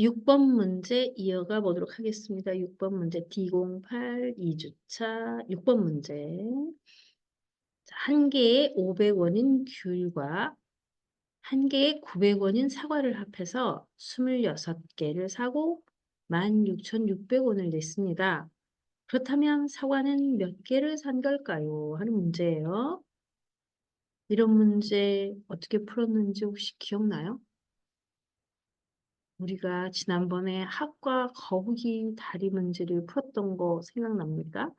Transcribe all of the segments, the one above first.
6번 문제 이어가 보도록 하겠습니다. 6번 문제 D08 2주차 6번 문제. 자, 한 개에 500원인 귤과 한 개에 900원인 사과를 합해서 26개를 사고 16,600원을 냈습니다. 그렇다면 사과는 몇 개를 산 걸까요? 하는 문제예요. 이런 문제 어떻게 풀었는지 혹시 기억나요? 우리가 지난번에 학과 거북이 다리 문제를 풀었던 거 생각납니까?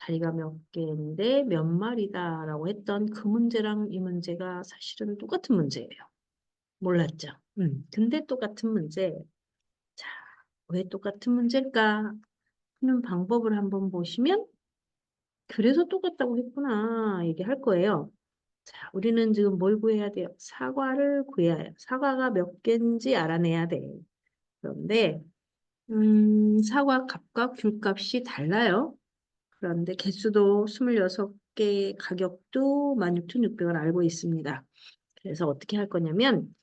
다리가 몇 개인데 몇 마리다라고 했던 그 문제랑 이 문제가 사실은 똑같은 문제예요. 몰랐죠? 음, 근데 똑같은 문제. 자, 왜 똑같은 문제일까? 푸는 방법을 한번 보시면 그래서 똑같다고 했구나 얘기할 거예요. 자, 우리는 지금 뭘 구해야 돼요? 사과를 구해야 해요. 사과가 몇 개인지 알아내야 돼. 그런데 음, 사과 값과 귤 값이 달라요. 그런데 개수도 26개, 가격도 16,600원 알고 있습니다. 그래서 어떻게 할 거냐면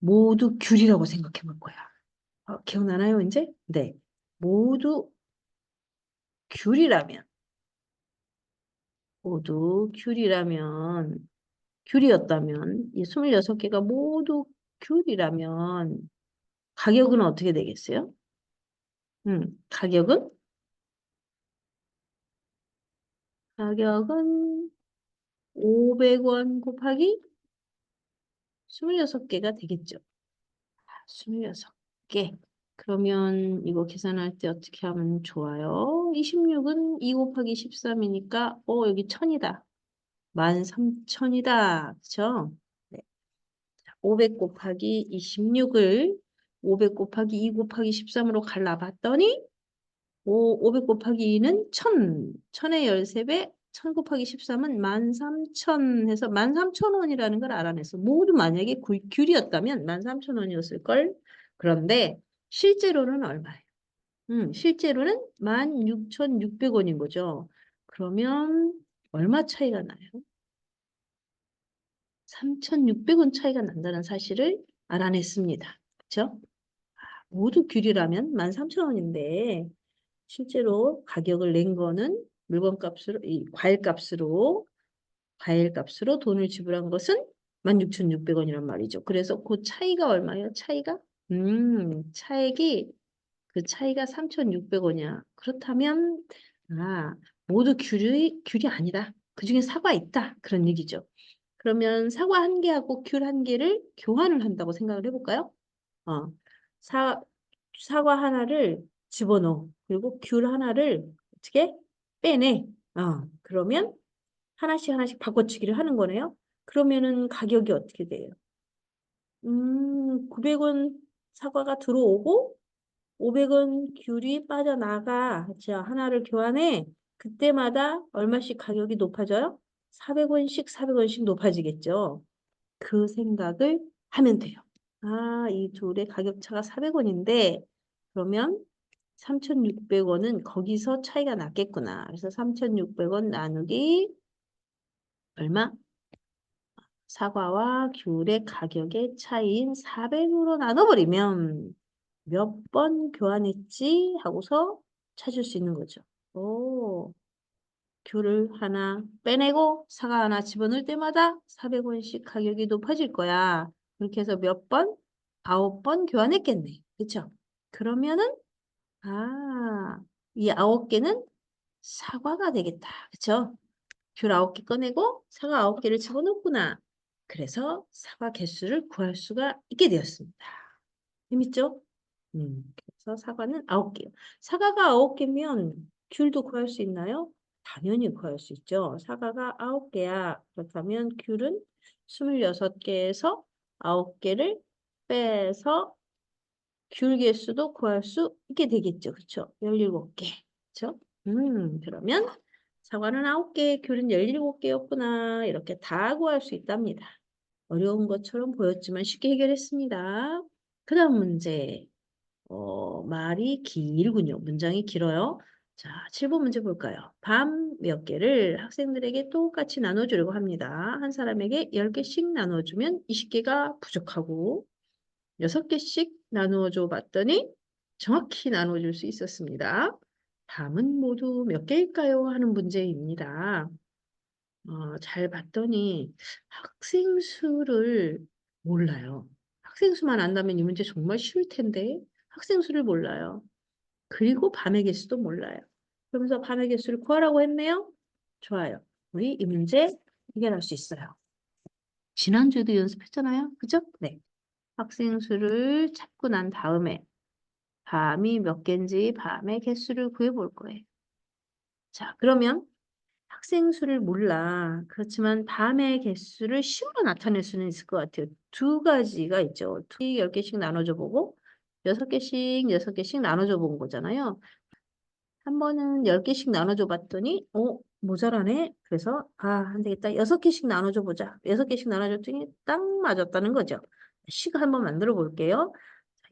모두 귤이라고 생각해 볼 거야. 어, 기억나나요, 이제? 네. 모두 귤이라면 모두 귤이라면 귤이었다면 이 26개가 모두 귤이라면 가격은 어떻게 되겠어요? 음, 가격은 가격은 500원 곱하기 26개가 되겠죠. 26개. 그러면 이거 계산할 때 어떻게 하면 좋아요? 26은 2 곱하기 13이니까 어 여기 1000이다. 13,000이다. 그쵸? 네. 500 곱하기 26을 500 곱하기 2 곱하기 13으로 갈라봤더니 5, 500 곱하기 2는 1000. 1000의 13배 1000 곱하기 13은 13,000 해서 13,000원이라는 걸 알아냈어. 모두 만약에 귤, 귤이었다면 13,000원이었을 걸. 그런데 실제로는 얼마예요? 음, 실제로는 16,600원인 거죠. 그러면 얼마 차이가 나요? 3,600원 차이가 난다는 사실을 알아냈습니다. 그렇죠? 모두 귤이라면 13,000원인데 실제로 가격을 낸 거는 물건 값으로 이 과일 값으로 과일 값으로 돈을 지불한 것은 16,600원이란 말이죠. 그래서 그 차이가 얼마예요? 차이가 음, 차액이 그 차이가 3,600원이야. 그렇다면 아, 모두 귤이 귤이 아니다. 그중에 사과 있다. 그런 얘기죠. 그러면 사과 한 개하고 귤 한 개를 교환을 한다고 생각을 해볼까요? 어, 사, 사과 하나를 집어넣어. 그리고 귤 하나를 어떻게 빼내. 어, 그러면 하나씩 하나씩 바꿔치기를 하는 거네요. 그러면은 가격이 어떻게 돼요? 음, 900원 사과가 들어오고 500원 귤이 빠져나가. 자, 하나를 교환해. 그때마다 얼마씩 가격이 높아져요? 400원씩 400원씩 높아지겠죠. 그 생각을 하면 돼요. 아, 이 둘의 가격 차가 400원인데 그러면 3,600원은 거기서 차이가 났겠구나. 그래서 3,600원 나누기 얼마? 사과와 귤의 가격의 차이인 400으로 나눠버리면 몇 번 교환했지? 하고서 찾을 수 있는 거죠. 오, 귤을 하나 빼내고 사과 하나 집어넣을 때마다 400원씩 가격이 높아질 거야. 그렇게 해서 몇 번? 아홉 번 교환했겠네. 그쵸? 그러면은 아, 이 아홉 개는 사과가 되겠다. 그쵸? 귤 아홉 개 꺼내고 사과 아홉 개를 집어넣구나. 그래서 사과 개수를 구할 수가 있게 되었습니다. 재밌죠? 음, 그래서 사과는 아홉 개요. 사과가 아홉 개면 귤도 구할 수 있나요? 당연히 구할 수 있죠. 사과가 아홉 개야. 그렇다면 귤은 스물여섯 개에서 아홉 개를 빼서 귤 개수도 구할 수 있게 되겠죠. 그렇죠? 17개. 그렇죠? 음, 그러면 사과는 9개, 귤은 17개였구나. 이렇게 다 구할 수 있답니다. 어려운 것처럼 보였지만 쉽게 해결했습니다. 그 다음 문제. 어, 말이 길군요. 문장이 길어요. 자, 7번 문제 볼까요? 밤 몇 개를 학생들에게 똑같이 나눠주려고 합니다. 한 사람에게 10개씩 나눠주면 20개가 부족하고 여섯 개씩 나누어 줘 봤더니 정확히 나누어 줄수 있었습니다. 밤은 모두 몇 개일까요? 하는 문제입니다. 어, 잘 봤더니 학생 수를 몰라요. 학생 수만 안다면 이 문제 정말 쉬울 텐데 학생 수를 몰라요. 그리고 밤의 개수도 몰라요. 그러면서 밤의 개수를 구하라고 했네요. 좋아요. 우리 이 문제 해결할 수 있어요. 지난주에도 연습했잖아요. 그죠? 네. 학생 수를 찾고 난 다음에 밤이 몇 개인지 밤의 개수를 구해볼 거예요. 자, 그러면 학생 수를 몰라. 그렇지만 밤의 개수를 식으로 나타낼 수는 있을 것 같아요. 두 가지가 있죠. 두 10개씩 나눠줘 보고 여섯 개씩 여섯 개씩 나눠줘 본 거잖아요. 한 번은 10개씩 나눠줘 봤더니 어 모자라네. 그래서 아, 안 되겠다. 여섯 개씩 나눠줘 보자. 여섯 개씩 나눠줬더니 딱 맞았다는 거죠. 식 한번 만들어 볼게요.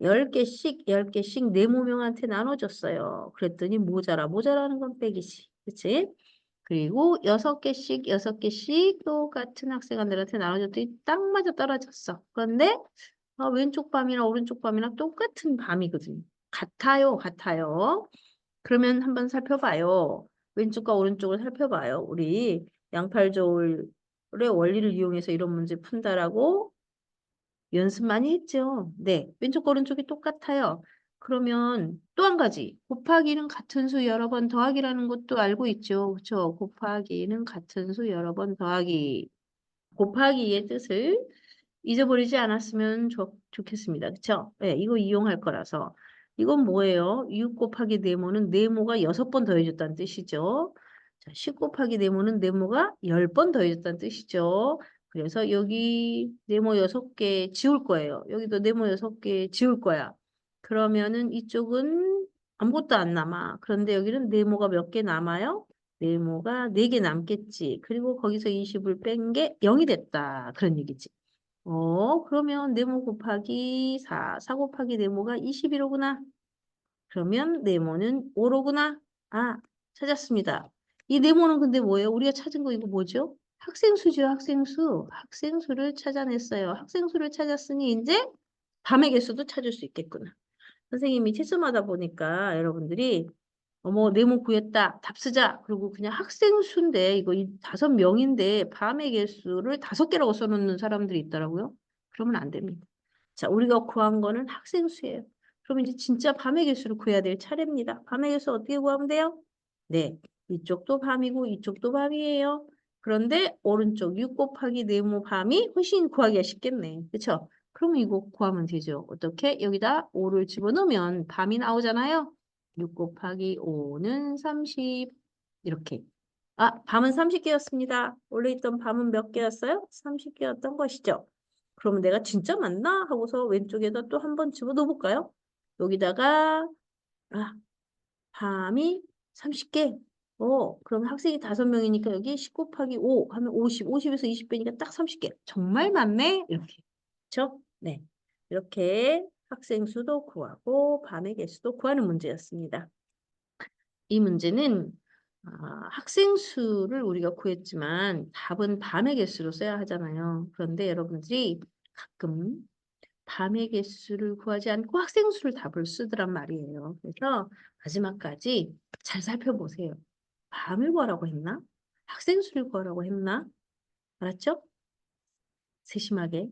10개씩 10개씩 네 모명한테 나눠줬어요. 그랬더니 모자라. 모자라는 건 빼기지. 그치? 그리고 여섯 개씩 여섯 개씩 똑같은 학생들한테 나눠줬더니 딱 맞아 떨어졌어. 그런데 아, 왼쪽 밤이랑 오른쪽 밤이랑 똑같은 밤이거든요. 같아요, 같아요. 그러면 한번 살펴봐요. 왼쪽과 오른쪽을 살펴봐요. 우리 양팔 저울의 원리를 이용해서 이런 문제 푼다라고 연습 많이 했죠. 네, 왼쪽과 오른쪽이 똑같아요. 그러면 또 한 가지, 곱하기는 같은 수 여러 번 더하기라는 것도 알고 있죠. 그렇죠? 곱하기는 같은 수 여러 번 더하기. 곱하기의 뜻을 잊어버리지 않았으면 좋, 좋겠습니다. 그렇죠? 네, 이거 이용할 거라서. 이건 뭐예요? 6 곱하기 네모는 네모가 6번 더해줬다는 뜻이죠. 자, 10 곱하기 네모는 네모가 10번 더해줬다는 뜻이죠. 그래서 여기 네모 6개 지울 거예요. 여기도 네모 6개 지울 거야. 그러면은 이쪽은 아무것도 안 남아. 그런데 여기는 네모가 몇 개 남아요? 네모가 4개 남겠지. 그리고 거기서 20을 뺀 게 0이 됐다. 그런 얘기지. 어, 그러면 네모 곱하기 4, 4 곱하기 네모가 21호구나. 그러면 네모는 5로구나. 아, 찾았습니다. 이 네모는 근데 뭐예요? 우리가 찾은 거 이거 뭐죠? 학생수죠, 학생수. 학생수를 찾아냈어요. 학생수를 찾았으니 이제 밤의 개수도 찾을 수 있겠구나. 선생님이 채점하다 보니까 여러분들이 어머 네모 구했다 답 쓰자 그리고 그냥 학생 수인데 이거 이 다섯 명인데 밤의 개수를 다섯 개라고 써놓는 사람들이 있더라고요. 그러면 안 됩니다. 자 우리가 구한 거는 학생 수예요. 그럼 이제 진짜 밤의 개수를 구해야 될 차례입니다. 밤의 개수 어떻게 구하면 돼요? 네 이쪽도 밤이고 이쪽도 밤이에요. 그런데 오른쪽 6 곱하기 네모 밤이 훨씬 구하기가 쉽겠네. 그렇죠? 그러면 이거 구하면 되죠. 어떻게? 여기다 5를 집어넣으면 밤이 나오잖아요. 6 곱하기 5는 30 이렇게. 아, 밤은 30개였습니다. 원래 있던 밤은 몇 개였어요? 30개였던 것이죠. 그러면 내가 진짜 맞나? 하고서 왼쪽에다 또 한 번 집어넣어 볼까요? 여기다가 아, 밤이 30개. 어, 그럼 학생이 5명이니까 여기 10 곱하기 5 하면 50. 50에서 20 빼니까 딱 30개. 정말 많네? 이렇게. 그렇죠? 네. 이렇게 학생 수도 구하고 밤의 개수도 구하는 문제였습니다. 이 문제는 아, 학생 수를 우리가 구했지만 답은 밤의 개수로 써야 하잖아요. 그런데 여러분들이 가끔 밤의 개수를 구하지 않고 학생 수를 답을 쓰더란 말이에요. 그래서 마지막까지 잘 살펴보세요. 밤을 구하라고 했나? 학생 수를 구하라고 했나? 알았죠? 세심하게.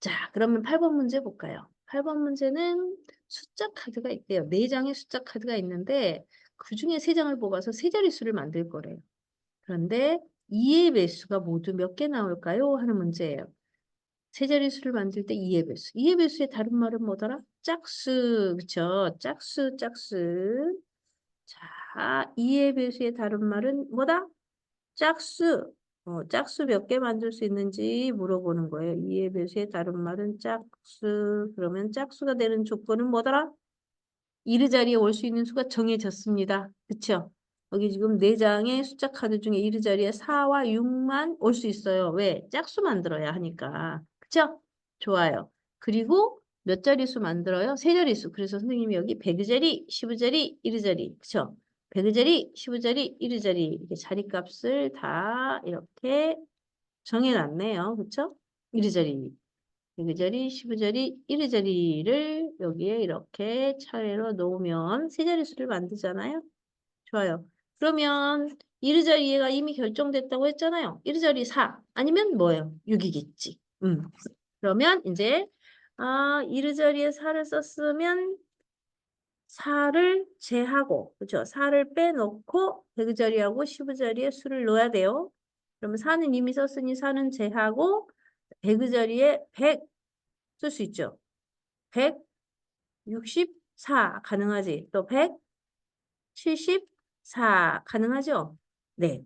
자, 그러면 8번 문제 볼까요? 8번 문제는 숫자 카드가 있대요. 4장의 숫자 카드가 있는데 그 중에 3장을 뽑아서 세 자릿수를 만들 거래요. 그런데 2의 배수가 모두 몇 개 나올까요? 하는 문제예요. 세 자릿수를 만들 때 2의 배수. 2의 배수의 다른 말은 뭐더라? 짝수. 그쵸? 짝수, 짝수. 자, 2의 배수의 다른 말은 뭐다? 짝수. 어, 짝수 몇 개 만들 수 있는지 물어보는 거예요. 2의 배수의 다른 말은 짝수. 그러면 짝수가 되는 조건은 뭐더라? 이르 자리에 올 수 있는 수가 정해졌습니다. 그쵸? 여기 지금 4장의 숫자 카드 중에 이르 자리에 4와 6만 올 수 있어요. 왜? 짝수 만들어야 하니까. 그쵸? 좋아요. 그리고 몇 자리수 만들어요? 세 자리수. 그래서 선생님이 여기 100자리, 10자리, 1자리. 그쵸? 100자리, 15자리, 1자리 이렇게 자리값을 다 이렇게 정해놨네요. 그쵸? 1자리. 100의 자리, 10의 자리, 1의 자리를 여기에 이렇게 차례로 놓으면 세 자릿수를 만들잖아요. 좋아요. 그러면 1의 자리가 이미 결정됐다고 했잖아요. 1의 자리 4 아니면 뭐예요? 6이겠지. 음. 그러면 이제 아, 1의 자리에 4를 썼으면 4를 제하고 그죠? 4를 빼놓고 100의 자리하고 10의 자리에 수를 넣어야 돼요. 그러면 4는 이미 썼으니 4는 제하고 100의 자리에 100 쓸 수 있죠. 164 가능하지. 또 174 가능하죠. 네.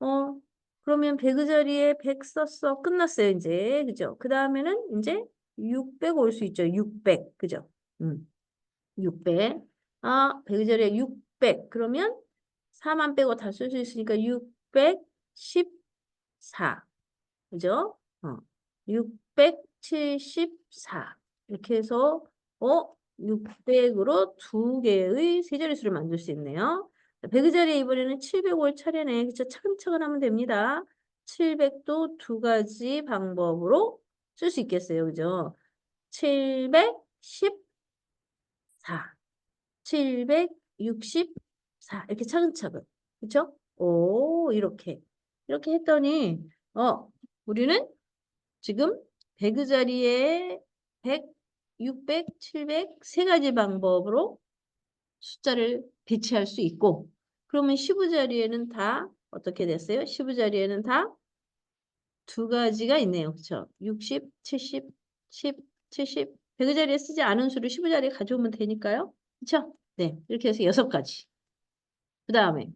어, 그러면 100의 자리에 100 썼어. 끝났어요, 이제. 그죠? 그 다음에는 이제 600 올 수 있죠. 600. 그죠? 음. 600. 아, 100의 자리에 600. 그러면 4만 빼고 다 쓸 수 있으니까 614. 그죠? 어. 674. 이렇게 해서 어 600으로 두 개의 세 자릿수를 만들 수 있네요. 100의 자리에 이번에는 700올 차례네. 그쵸? 차근차근 하면 됩니다. 700도 두 가지 방법으로 쓸 수 있겠어요. 그죠? 714, 764 이렇게 차근차근. 그쵸? 오, 이렇게. 이렇게 했더니 어, 우리는 지금 100의 자리에 100, 600, 700 세 가지 방법으로 숫자를 배치할 수 있고 그러면 10의 자리에는 다 어떻게 됐어요? 10의 자리에는 다 두 가지가 있네요. 그렇죠? 60, 70, 10, 70 100의 자리에 쓰지 않은 수를 10의 자리에 가져오면 되니까요. 그렇죠? 네. 이렇게 해서 여섯 가지. 그 다음에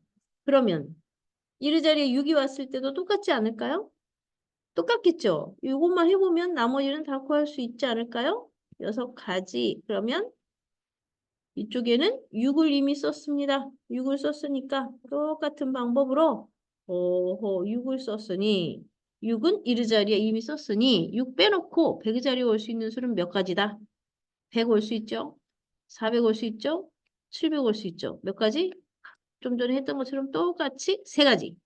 그러면 1의 자리에 6이 왔을 때도 똑같지 않을까요? 똑같겠죠? 이것만 해보면 나머지는 다 구할 수 있지 않을까요? 여섯 가지. 그러면 이쪽에는 6을 이미 썼습니다. 6을 썼으니까 똑같은 방법으로 오호 6을 썼으니 6은 1의 자리에 이미 썼으니 6 빼놓고 100의 자리에 올 수 있는 수는 몇 가지다? 100 올 수 있죠? 400 올 수 있죠? 700 올 수 있죠? 몇 가지? 좀 전에 했던 것처럼 똑같이 세 가지.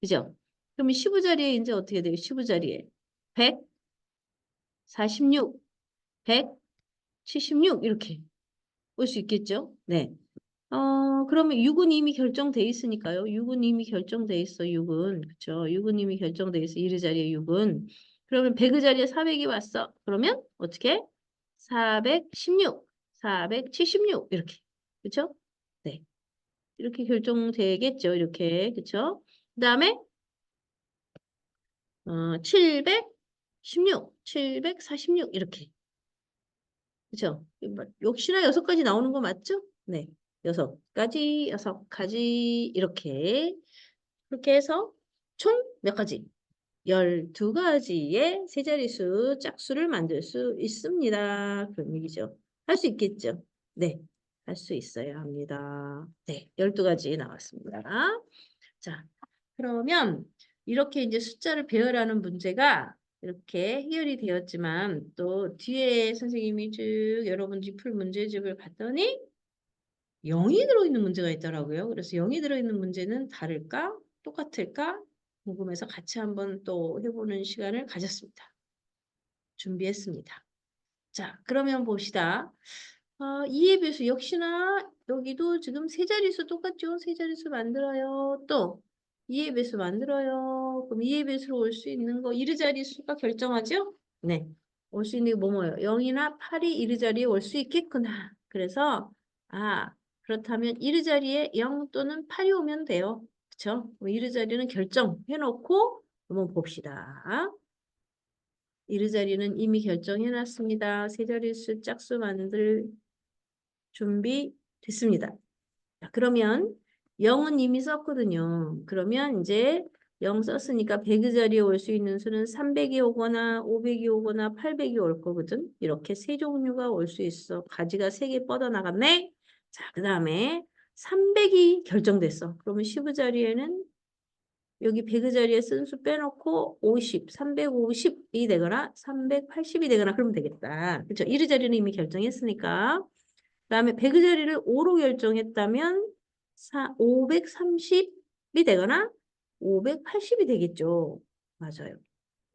그죠? 그러면 15 자리에 이제 어떻게 돼요? 15 자리에 146, 176 이렇게 올 수 있겠죠? 네. 어, 그러면 6은 이미 결정돼 있으니까요. 6은 이미 결정돼 있어. 6은. 그쵸? 6은 이미 결정돼 있어. 1의 자리에 6은. 그러면 100의 자리에 400이 왔어. 그러면 어떻게? 416, 476 이렇게. 그쵸? 네. 이렇게 결정되겠죠. 이렇게. 그쵸? 그 다음에 어, 716, 746 이렇게. 그죠? 역시나 여섯 가지 나오는 거 맞죠? 네. 여섯 가지, 여섯 가지 이렇게. 그렇게 해서 총 몇 가지? 12가지의 세 자릿수 짝수를 만들 수 있습니다. 그런 얘기죠. 할 수 있겠죠? 네. 할 수 있어야 합니다. 네. 12가지 나왔습니다. 자, 그러면 이렇게 이제 숫자를 배열하는 문제가 이렇게 해결이 되었지만 또 뒤에 선생님이 쭉 여러분들이 풀 문제집을 봤더니 0이 들어있는 문제가 있더라고요. 그래서 0이 들어있는 문제는 다를까? 똑같을까? 궁금해서 같이 한번 또 해보는 시간을 가졌습니다. 준비했습니다. 자, 그러면 봅시다. 어, 2의 배수 역시나 여기도 지금 세 자릿수 똑같죠? 세 자릿수 만들어요. 또 2의 배수 만들어요. 그럼 2의 배수로 올 수 있는 거 1의 자릿수가 결정하죠? 네. 올 수 있는 게 뭐뭐예요? 0이나 8이 1의 자리에 올 수 있겠구나. 그래서 아 그렇다면 1의 자리에 0 또는 8이 오면 돼요. 그쵸? 1의 자리는 결정해놓고 한번 봅시다. 1의 자리는 이미 결정해놨습니다. 세 자릿수 짝수 만들 준비 됐습니다. 자, 그러면 0은 이미 썼거든요. 그러면 이제 0 썼으니까 100의 자리에 올 수 있는 수는 300이 오거나 500이 오거나 800이 올 거거든. 이렇게 세 종류가 올 수 있어. 가지가 세 개 뻗어나갔네. 자, 그 다음에 300이 결정됐어. 그러면 10의 자리에는 여기 100의 자리에 쓴수 빼놓고 50, 350이 되거나 380이 되거나 그러면 되겠다. 그렇죠? 1의 자리는 이미 결정했으니까. 그 다음에 100의 자리를 5로 결정했다면 530이 되거나 580이 되겠죠. 맞아요.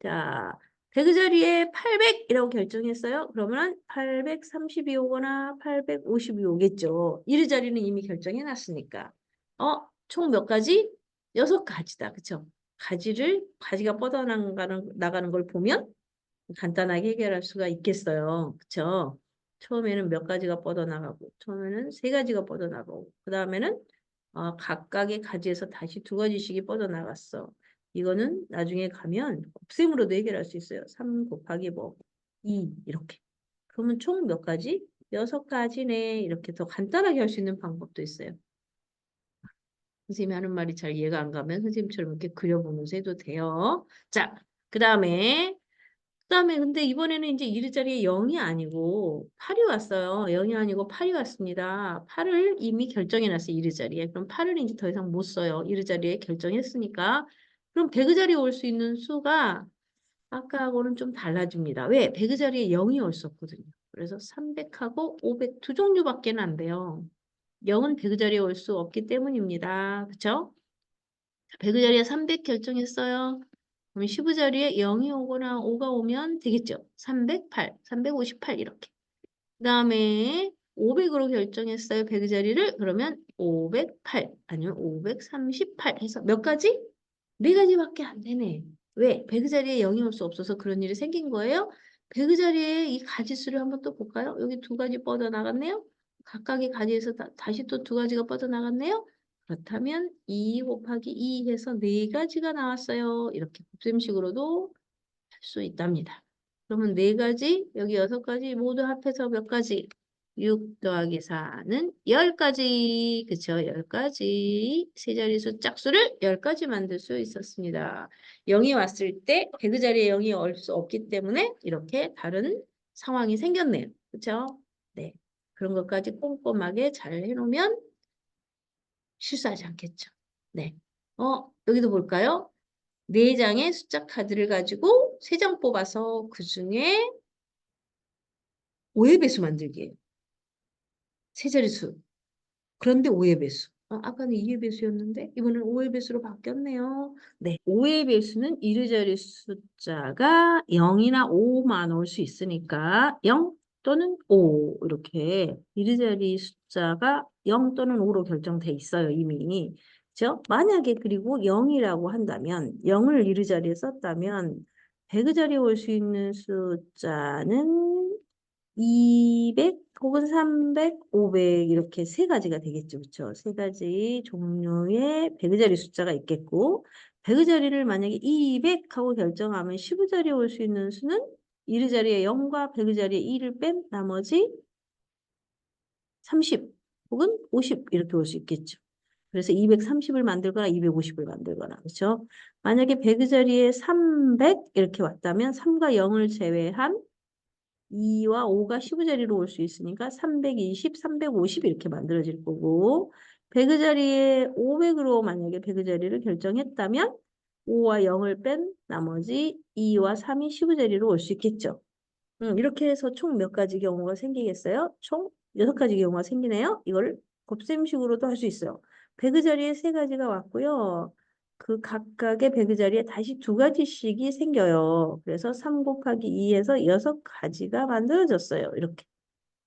자, 배그 자리에 800이라고 결정했어요. 그러면 832 오거나 852 오겠죠. 이르 자리는 이미 결정해 놨으니까. 어, 총 몇 가지? 여섯 가지다. 그쵸? 가지를, 가지가 뻗어나가는, 나가는 걸 보면 간단하게 해결할 수가 있겠어요. 그쵸? 처음에는 몇 가지가 뻗어나가고, 처음에는 세 가지가 뻗어나가고, 그 다음에는 어, 각각의 가지에서 다시 두 가지씩이 뻗어나갔어. 이거는 나중에 가면 곱셈으로도 해결할 수 있어요. 3 곱하기 뭐 2 이렇게. 그러면 총 몇 가지? 여섯 가지네. 이렇게 더 간단하게 할 수 있는 방법도 있어요. 선생님이 하는 말이 잘 이해가 안 가면 선생님처럼 이렇게 그려보면서 해도 돼요. 자, 그 다음에 그 다음에 근데 이번에는 이제 이르 자리에 0이 아니고 8이 왔어요. 0이 아니고 8이 왔습니다. 8을 이미 결정해놨어요. 이르 자리에. 그럼 8을 이제 더 이상 못 써요. 이르 자리에 결정했으니까. 그럼 배그 자리에 올 수 있는 수가 아까하고는 좀 달라집니다. 왜? 배그 자리에 0이 올수 없거든요. 그래서 300하고 500 두 종류밖에 안 돼요. 0은 배그 자리에 올 수 없기 때문입니다. 그쵸? 배그 자리에 300 결정했어요. 그럼 15 자리에 0이 오거나 5가 오면 되겠죠. 308, 358 이렇게. 그 다음에 500으로 결정했어요. 배그 자리를. 그러면 508 아니면 538 해서 몇 가지? 네 가지밖에 안 되네. 왜? 배그 자리에 0이 올수 없어서 그런 일이 생긴 거예요. 배그 자리에 이 가지수를 한번 또 볼까요? 여기 두 가지 뻗어나갔네요. 각각의 가지에서 다, 다시 또 두 가지가 뻗어나갔네요. 그렇다면 2 곱하기 2 해서 네 가지가 나왔어요. 이렇게 곱셈식으로도 할 수 있답니다. 그러면 네 가지, 여기 여섯 가지 모두 합해서 몇 가지? 6 더하기 4는 10가지. 그쵸? 10가지. 세 자릿수 짝수를 10가지 만들 수 있었습니다. 0이 왔을 때 배그 자리에 0이 올 수 없기 때문에 이렇게 다른 상황이 생겼네요. 그쵸? 네. 그런 것까지 꼼꼼하게 잘 해놓으면 실수하지 않겠죠. 네. 어, 여기도 볼까요? 네 장의 숫자 카드를 가지고 세 장 뽑아서 그 중에 5의 배수 만들기예요. 세 자릿수. 그런데 5의 배수. 어, 아까는 2의 배수였는데 이번엔 5의 배수로 바뀌었네요. 네. 5의 배수는 이르 자리 숫자가 0이나 5만 올 수 있으니까 0 또는 5 이렇게 이르 자리 숫자가 0 또는 5로 결정돼 있어요. 이미. 그죠? 만약에 그리고 0이라고 한다면 0을 이르 자리에 썼다면 배그 자리에 올 수 있는 숫자는 200 혹은 300, 500 이렇게 세 가지가 되겠죠. 그렇죠? 세 가지 종류의 배그 자리 숫자가 있겠고 배그 자리를 만약에 200 하고 결정하면 15 자리에 올 수 있는 수는 이르 자리에 0과 배그 자리에 2를 뺀 나머지 30 혹은 50 이렇게 올 수 있겠죠. 그래서 230을 만들거나 250을 만들거나 그렇죠? 만약에 배그 자리에 300 이렇게 왔다면 3과 0을 제외한 2와 5가 15 자리로 올 수 있으니까 320, 350 이렇게 만들어질 거고 배그 자리에 500으로 만약에 배그 자리를 결정했다면 5와 0을 뺀 나머지 2와 3이 15 자리로 올 수 있겠죠. 음, 이렇게 해서 총 몇 가지 경우가 생기겠어요? 총 6가지 경우가 생기네요. 이걸 곱셈식으로도 할 수 있어요. 배그 자리에 세 가지가 왔고요. 그 각각의 배그 자리에 다시 두 가지씩이 생겨요. 그래서 3 곱하기 2에서 여섯 가지가 만들어졌어요. 이렇게.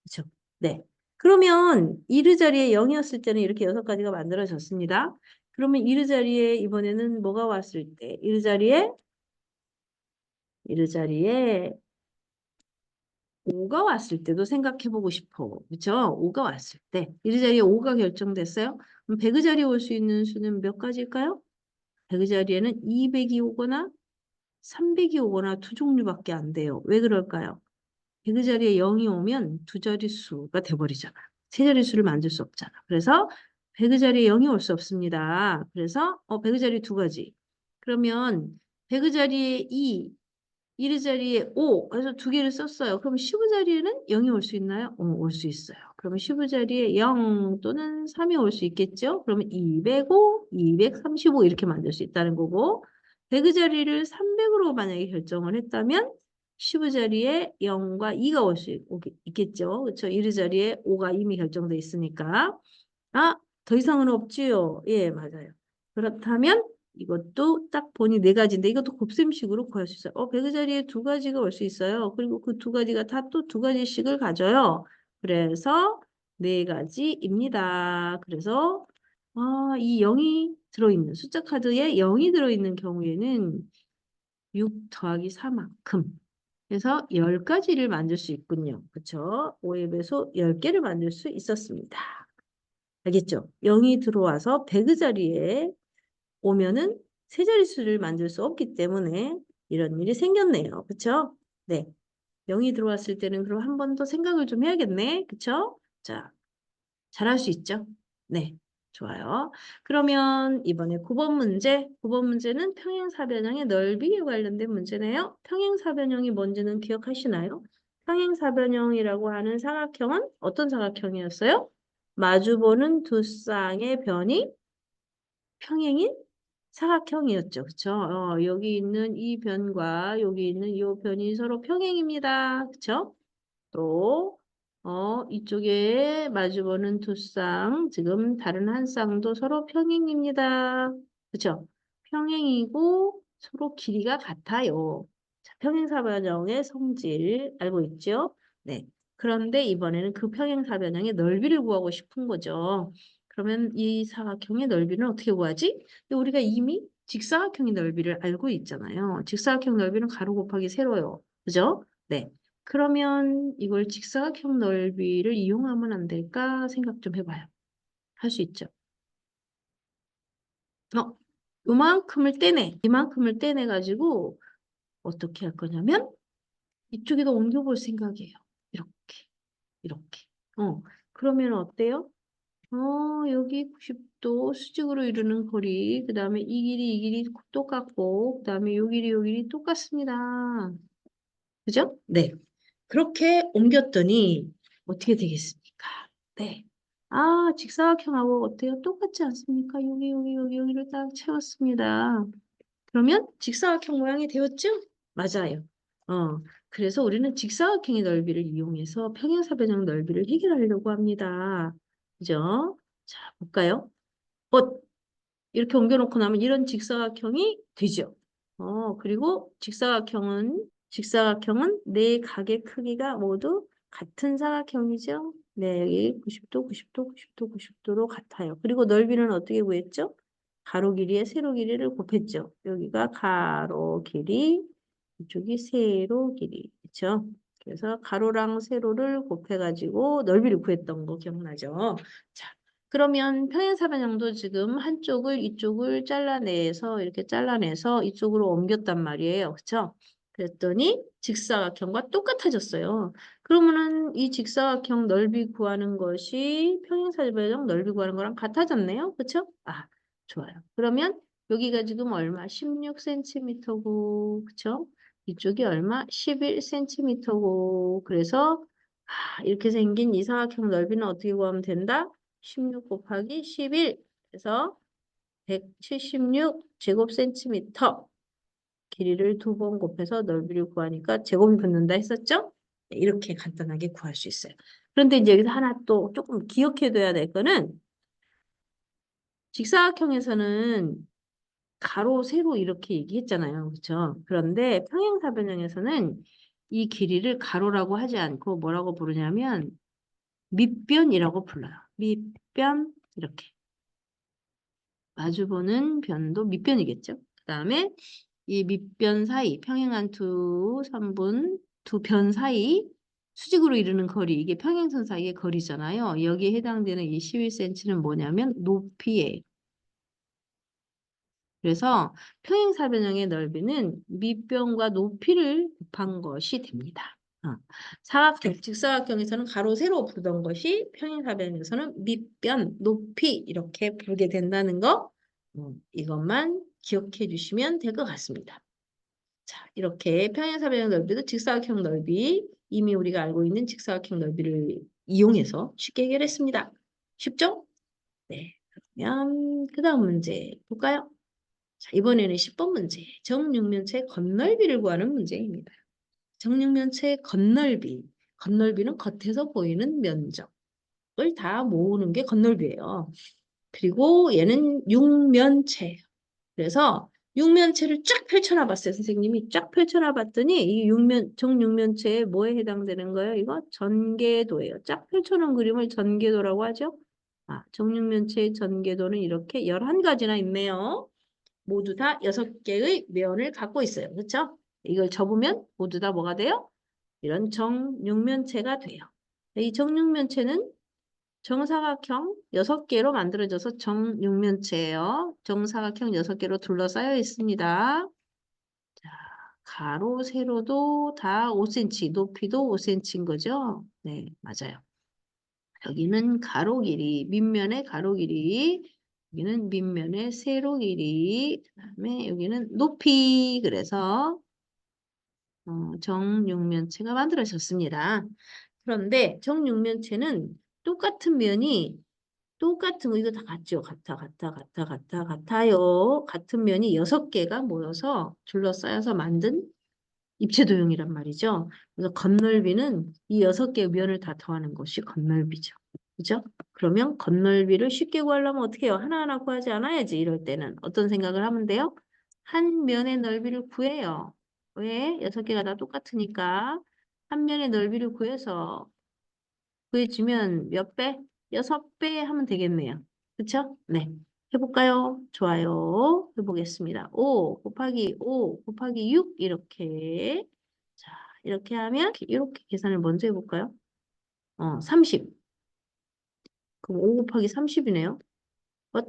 그렇죠? 네. 그러면 이르 자리에 0이었을 때는 이렇게 여섯 가지가 만들어졌습니다. 그러면 이르 자리에 이번에는 뭐가 왔을 때? 이르 자리에 이르 자리에 5가 왔을 때도 생각해 보고 싶어. 그렇죠? 5가 왔을 때. 이르 자리에 5가 결정됐어요. 그럼 배그 자리에 올 수 있는 수는 몇 가지일까요? 배그 자리에는 200이 오거나 300이 오거나 두 종류밖에 안 돼요. 왜 그럴까요? 배그 자리에 0이 오면 두 자릿수가 돼버리잖아. 세 자릿수를 만들 수 없잖아. 그래서 배그 자리에 0이 올 수 없습니다. 그래서 어, 배그 자리 두 가지. 그러면 배그 자리에 2, 1의 자리에 5, 그래서 두 개를 썼어요. 그럼 15 자리에는 0이 올 수 있나요? 어, 올 수 있어요. 그러면 15 자리에 0 또는 3이 올 수 있겠죠? 그러면 205, 235 이렇게 만들 수 있다는 거고 배그 자리를 300으로 만약에 결정을 했다면 15 자리에 0과 2가 올 수 있겠죠? 그렇죠? 1의 자리에 5가 이미 결정돼 있으니까 아, 더 이상은 없지요? 예, 맞아요. 그렇다면 이것도 딱 보니 네 가지인데 이것도 곱셈식으로 구할 수 있어요. 어, 배그 자리에 두 가지가 올 수 있어요. 그리고 그 두 가지가 다 또 두 가지씩을 가져요. 그래서 네 가지입니다. 그래서 아, 이 0이 들어있는 숫자 카드에 0이 들어있는 경우에는 6 더하기 4만큼 그래서 10가지를 만들 수 있군요. 그렇죠? 5의 배수 10개를 만들 수 있었습니다. 알겠죠? 0이 들어와서 배그 자리에 오면은 세 자릿수를 만들 수 없기 때문에 이런 일이 생겼네요. 그쵸? 네. 0이 들어왔을 때는 그럼 한 번 더 생각을 좀 해야겠네. 그쵸? 자, 잘할 수 있죠? 네. 좋아요. 그러면 이번에 9번 문제. 9번 문제는 평행사변형의 넓이에 관련된 문제네요. 평행사변형이 뭔지는 기억하시나요? 평행사변형이라고 하는 사각형은 어떤 사각형이었어요? 마주보는 두 쌍의 변이 평행인 사각형이었죠. 그쵸? 어, 여기 있는 이 변과 여기 있는 이 변이 서로 평행입니다. 그쵸? 또, 어, 이쪽에 마주보는 두 쌍, 지금 다른 한 쌍도 서로 평행입니다. 그쵸? 평행이고 서로 길이가 같아요. 자, 평행사변형의 성질 알고 있죠? 네. 그런데 이번에는 그 평행사변형의 넓이를 구하고 싶은 거죠. 그러면 이 사각형의 넓이는 어떻게 구하지? 우리가 이미 직사각형의 넓이를 알고 있잖아요. 직사각형 넓이는 가로 곱하기 세로요. 그죠? 네. 그러면 이걸 직사각형 넓이를 이용하면 안 될까 생각 좀 해봐요. 할 수 있죠. 어, 요만큼을 떼내. 이만큼을 떼내가지고 어떻게 할 거냐면 이쪽에다 옮겨볼 생각이에요. 이렇게. 이렇게. 어, 그러면 어때요? 어, 여기 90도 수직으로 이루는 거리, 그 다음에 이 길이, 이 길이 똑같고, 그 다음에 요 길이, 요 길이 똑같습니다. 그죠? 네. 그렇게 옮겼더니 어떻게 되겠습니까? 네. 아, 직사각형하고 어때요? 똑같지 않습니까? 여기, 여기, 여기, 여기를 딱 채웠습니다. 그러면 직사각형 모양이 되었죠? 맞아요. 어, 그래서 우리는 직사각형의 넓이를 이용해서 평행사변형 넓이를 해결하려고 합니다. 그죠? 자, 볼까요? 어, 이렇게 옮겨놓고 나면 이런 직사각형이 되죠. 어, 그리고 직사각형은, 직사각형은 네 각의 크기가 모두 같은 사각형이죠. 네, 여기 90도, 90도, 90도, 90도로 같아요. 그리고 넓이는 어떻게 구했죠? 가로 길이에 세로 길이를 곱했죠. 여기가 가로 길이, 이쪽이 세로 길이. 그렇죠? 그래서 가로랑 세로를 곱해가지고 넓이를 구했던 거 기억나죠? 자, 그러면 평행사변형도 지금 한쪽을 이쪽을 잘라내서 이렇게 잘라내서 이쪽으로 옮겼단 말이에요. 그렇죠? 그랬더니 직사각형과 똑같아졌어요. 그러면은 이 직사각형 넓이 구하는 것이 평행사변형 넓이 구하는 거랑 같아졌네요. 그렇죠? 아, 좋아요. 그러면 여기가 지금 얼마? 16cm고, 그렇죠? 이쪽이 얼마? 11cm고 그래서 아, 이렇게 생긴 이 사각형 넓이는 어떻게 구하면 된다? 16 곱하기 11 그래서 176 제곱센티미터 길이를 두 번 곱해서 넓이를 구하니까 제곱이 붙는다 했었죠? 네, 이렇게 간단하게 구할 수 있어요. 그런데 이제 여기서 하나 또 조금 기억해둬야 될 거는 직사각형에서는 가로, 세로 이렇게 얘기했잖아요. 그렇죠? 그런데 평행사변형에서는 이 길이를 가로라고 하지 않고 뭐라고 부르냐면 밑변이라고 불러요. 밑변 이렇게. 마주보는 변도 밑변이겠죠. 그 다음에 이 밑변 사이, 평행한 두 3분, 두 변 사이 수직으로 이루는 거리, 이게 평행선 사이의 거리잖아요. 여기에 해당되는 이 11cm는 뭐냐면 높이예요. 그래서 평행사변형의 넓이는 밑변과 높이를 곱한 것이 됩니다. 어. 사각형, 직사각형에서는 가로, 세로 부르던 것이 평행사변에서는 밑변, 높이 이렇게 부르게 된다는 거 어, 이것만 기억해 주시면 될 것 같습니다. 자, 이렇게 평행사변형 넓이도 직사각형 넓이 이미 우리가 알고 있는 직사각형 넓이를 이용해서 쉽게 해결했습니다. 쉽죠? 네, 그러면 그 다음 문제 볼까요? 자, 이번에는 10번 문제. 정육면체 건널비를 구하는 문제입니다. 정육면체 건널비. 건널비는 겉에서 보이는 면적을 다 모으는 게 건널비예요. 그리고 얘는 육면체. 그래서 육면체를 쫙 펼쳐놔 봤어요. 선생님이 쫙 펼쳐놔 봤더니 이 육면, 정육면체에 뭐에 해당되는 거예요? 이거 전개도예요. 쫙 펼쳐놓은 그림을 전개도라고 하죠. 아, 정육면체의 전개도는 이렇게 11가지나 있네요. 모두 다 6개의 면을 갖고 있어요. 그렇죠? 이걸 접으면 모두 다 뭐가 돼요? 이런 정육면체가 돼요. 이 정육면체는 정사각형 6개로 만들어져서 정육면체예요. 정사각형 6개로 둘러싸여 있습니다. 자, 가로, 세로도 다 5cm, 높이도 5cm인 거죠? 네, 맞아요. 여기는 가로 길이, 밑면의 가로 길이, 여기는 밑면의 세로 길이, 그 다음에 여기는 높이. 그래서 어, 정육면체가 만들어졌습니다. 그런데 정육면체는 똑같은 면이 똑같은 거 이거 다 같죠? 같아, 같아, 같아, 같아, 같아요. 같은 면이 여섯 개가 모여서 둘러싸여서 만든 입체 도형이란 말이죠. 그래서 건널비는 이 여섯 개의 면을 다 더하는 것이 건널비죠. 그죠? 그러면 건널비를 쉽게 구하려면 어떻게 해요? 하나하나 구하지 않아야지. 이럴 때는 어떤 생각을 하면 돼요? 한 면의 넓이를 구해요. 왜? 여섯 개가 다 똑같으니까 한 면의 넓이를 구해서 구해주면 몇 배? 여섯 배 하면 되겠네요. 그쵸? 네. 해볼까요? 좋아요. 해보겠습니다. 5 곱하기 5 곱하기 6 이렇게 자 이렇게 하면 이렇게 계산을 먼저 해볼까요? 어, 30 그럼 5 곱하기 30이네요. 어,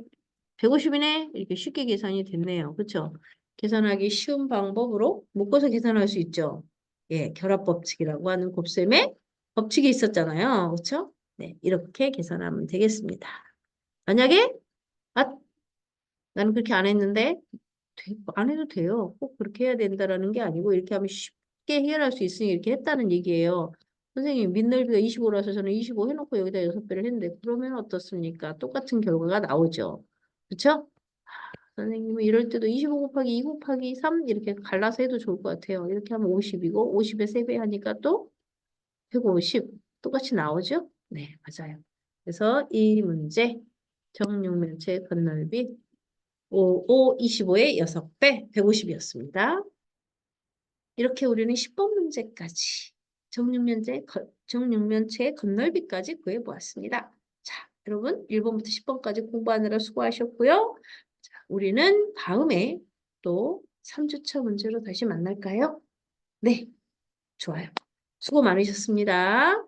150이네? 이렇게 쉽게 계산이 됐네요. 그쵸? 계산하기 쉬운 방법으로 묶어서 계산할 수 있죠. 예, 결합법칙이라고 하는 곱셈의 법칙이 있었잖아요. 그쵸? 네, 이렇게 계산하면 되겠습니다. 만약에 아, 나는 그렇게 안 했는데 돼- 안 해도 돼요. 꼭 그렇게 해야 된다라는 게 아니고 이렇게 하면 쉽게 해결할 수 있으니 이렇게 했다는 얘기예요. 선생님, 밑넓이가 25라서 저는 25 해놓고 여기다 6배를 했는데 그러면 어떻습니까? 똑같은 결과가 나오죠. 그쵸? 아, 선생님은 이럴 때도 25 곱하기 2 곱하기 3 이렇게 갈라서 해도 좋을 것 같아요. 이렇게 하면 50이고 50에 3배 하니까 또 150 똑같이 나오죠? 네, 맞아요. 그래서 이 문제 정육면체 건널비 5, 5, 25의 6배 150이었습니다. 이렇게 우리는 10번 문제까지 정육면체, 거- 정육면체의 건널비까지 구해보았습니다. 자, 여러분 1번부터 10번까지 공부하느라 수고하셨고요. 자, 우리는 다음에 또 3주차 문제로 다시 만날까요? 네, 좋아요. 수고 많으셨습니다.